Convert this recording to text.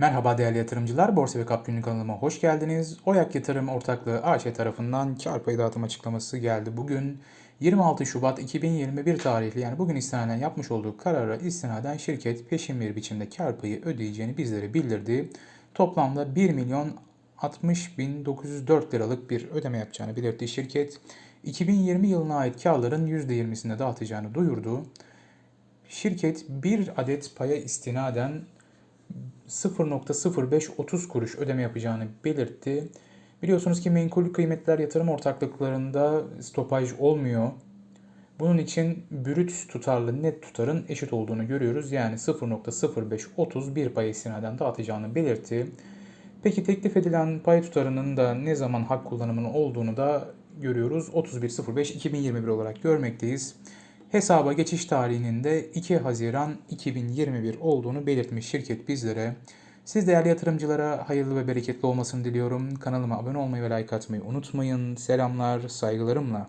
Merhaba değerli yatırımcılar, Borsa ve Kap Günlük kanalıma hoş geldiniz. Oyak Yatırım Ortaklığı AŞ tarafından kar payı dağıtım açıklaması geldi. Bugün 26 Şubat 2021 tarihli yani bugün istinaden yapmış olduğu karara istinaden şirket peşin bir biçimde kar payı ödeyeceğini bizlere bildirdi. Toplamda 1 milyon 60 bin 904 liralık bir ödeme yapacağını belirtti şirket. 2020 yılına ait karların %20'sini dağıtacağını duyurdu. Şirket bir adet paya istinaden 0.0530 kuruş ödeme yapacağını belirtti. Biliyorsunuz ki menkul kıymetler yatırım ortaklıklarında stopaj olmuyor. Bunun için brüt tutarlı net tutarın eşit olduğunu görüyoruz. Yani 0.0531 pay istinaden dağıtacağını belirtti. Peki teklif edilen pay tutarının da ne zaman hak kullanımının olduğunu da görüyoruz. 31.05.2021 olarak görmekteyiz. Hesaba geçiş tarihinin de 2 Haziran 2021 olduğunu belirtmiş şirket bizlere. Siz değerli yatırımcılara hayırlı ve bereketli olmasını diliyorum. Kanalıma abone olmayı ve like atmayı unutmayın. Selamlar, saygılarımla.